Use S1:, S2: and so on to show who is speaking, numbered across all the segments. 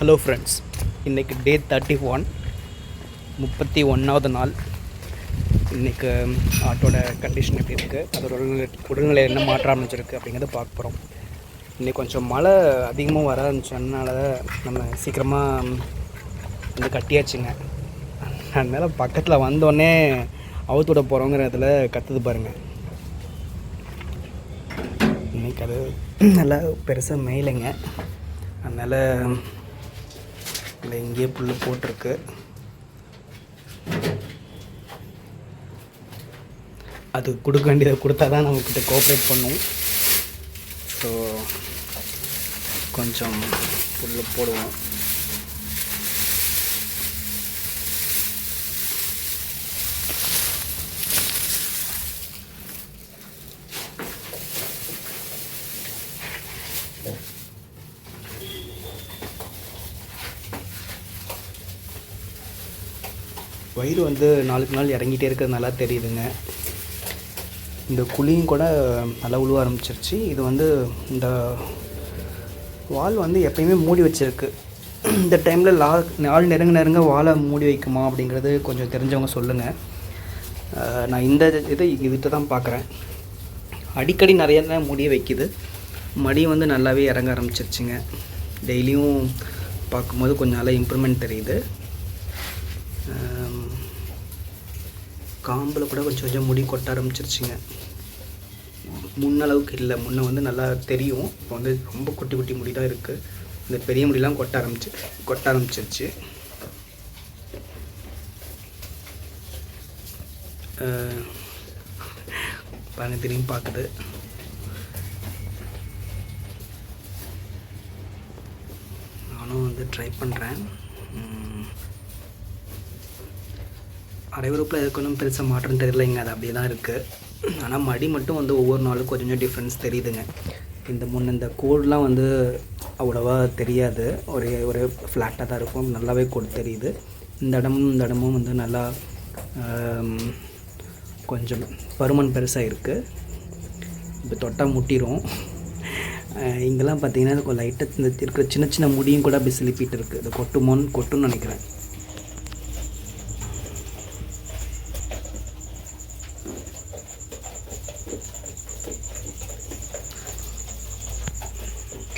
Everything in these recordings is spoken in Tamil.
S1: ஹலோ ஃப்ரெண்ட்ஸ் இன்றைக்கு டே தேர்ட்டி ஒன் முப்பத்தி ஒன்றாவது நாள். இன்றைக்கு ஆட்டோட கண்டிஷன் எப்படி இருக்குது அதோட உடல்நிலை உடல்நிலை என்ன மாற்றம் அமைஞ்சிருக்கு அப்படிங்கிறத பார்க்க போகிறோம் இன்றைக்கி கொஞ்சம் மழை அதிகமாக வர ஆரம்பிச்சதுனால நம்ம சீக்கிரமாக வந்து கட்டியாச்சுங்க. அதனால் பக்கத்தில் வந்தோடனே அவுத்து விட போகிறோங்கிற இதில் கற்றுது பாருங்கள் இன்றைக்கி அது நல்லா பெருசாக மேலைங்க அதனால் இல்லை இங்கேயே புல் போட்டிருக்கு. அது கொடுக்க வேண்டியதை கொடுத்தா தான் நம்மக்கிட்ட கோஆப்ரேட் பண்ணும். ஸோ கொஞ்சம் புல் போடுவோம். வயிறு வந்து நாளுக்கு நாள் இறங்கிட்டே இருக்கிறது நல்லா தெரியுதுங்க. இந்த குழியும் கூட நல்லா உழுவ ஆரம்பிச்சிருச்சு. இது வந்து இந்த வால் வந்து எப்பயுமே மூடி வச்சிருக்கு. இந்த டைமில் லா நாள் நெருங்க நெருங்க வாழை மூடி வைக்குமா அப்படிங்கிறது கொஞ்சம் தெரிஞ்சவங்க சொல்லுங்கள் நான் இந்த இதை இதுகிட்ட தான் பார்க்குறேன். அடிக்கடி நிறைய தான் முடிய வைக்குது. மடி வந்து நல்லாவே இறங்க ஆரம்பிச்சிருச்சுங்க. டெய்லியும் பார்க்கும்போது கொஞ்சம் நல்லா இம்ப்ரூவ்மெண்ட் தெரியுது. காம்பில் கூட கொஞ்சம் கொஞ்சம் முடி கொட்ட ஆரம்பிச்சிருச்சுங்க. முன்னளவுக்கு இல்லை. முன்ன வந்து நல்லா தெரியும். இப்போ வந்து ரொம்ப குட்டி குட்டி முடி தான் இருக்குது இந்த பெரிய முடியெலாம் கொட்ட ஆரம்பிச்சு கொட்ட ஆரம்பிச்சிருச்சு. பாருங்க திரும்பி பார்க்குது நானும் வந்து ட்ரை பண்ணுறேன் அரைவறுப்பில் எதுக்கு ஒன்றும் பெருசாக மாற்றம் தெரியலைங்க. அது அப்படியே தான் இருக்குது ஆனால் மடி மட்டும் வந்து ஒவ்வொரு நாளும் கொஞ்சம் கொஞ்சம் டிஃப்ரென்ஸ் தெரியுதுங்க. இந்த முன்ன இந்த கோடெலாம் வந்து அவ்வளோவா தெரியாது. ஒரே ஒரு ஃப்ளாட்டாக தான் இருக்கும். நல்லாவே கோடு தெரியுது. இந்த இடமும் இந்த இடமும் வந்து நல்லா கொஞ்சம் பருமன் பெருசாக இருக்குது இப்போ தொட்டால் முட்டிடும் இங்கெல்லாம் பார்த்தீங்கன்னா கொஞ்சம் லைட்டாக இந்த இருக்கிற சின்ன சின்ன முடியும் கூட அப்படி சிலிப்பிட்டு இருக்குது இது கொட்டுமோன்னு கொட்டுன்னு நினைக்கிறேன்.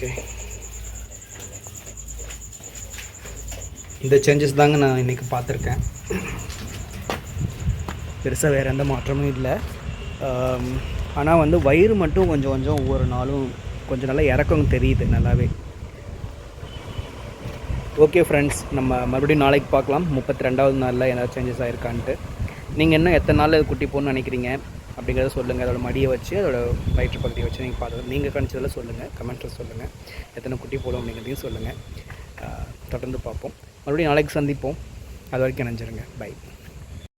S1: ஓகே. இந்த சேஞ்சஸ் தாங்க நான் இன்றைக்கி பார்த்துருக்கேன். பெருசாக வேறு எந்த மாற்றமும் இல்லை. ஆனால் வந்து வயிறு மட்டும் கொஞ்சம் கொஞ்சம் ஒவ்வொரு நாளும் கொஞ்சம் நல்லா இறக்கம் தெரியுது நல்லாவே. ஓகே ஃப்ரெண்ட்ஸ் நம்ம மறுபடியும் நாளைக்கு பார்க்கலாம். முப்பத்தி ரெண்டாவது நாளில் ஏதாவது சேஞ்சஸ் ஆகிருக்கான்ட்டு நீங்கள் என்ன எத்தனை நாள் குட்டி போகணும்னு நினைக்கிறீங்க? அப்படிங்கிறத சொல்லுங்கள் அதோட மடியை வச்சு அதோட வயிற்று பகுதியை வச்சு நீங்கள் பார்த்து நீங்கள் கணிச்சதில் சொல்லுங்கள் கமெண்ட்டில் சொல்லுங்கள் எத்தனை குட்டி போடும் அப்படிங்கிறதையும் சொல்லுங்கள் தொடர்ந்து பார்ப்போம். மறுபடியும் நாளைக்கு சந்திப்போம். அது வரைக்கும் நினைஞ்சிருங்க பை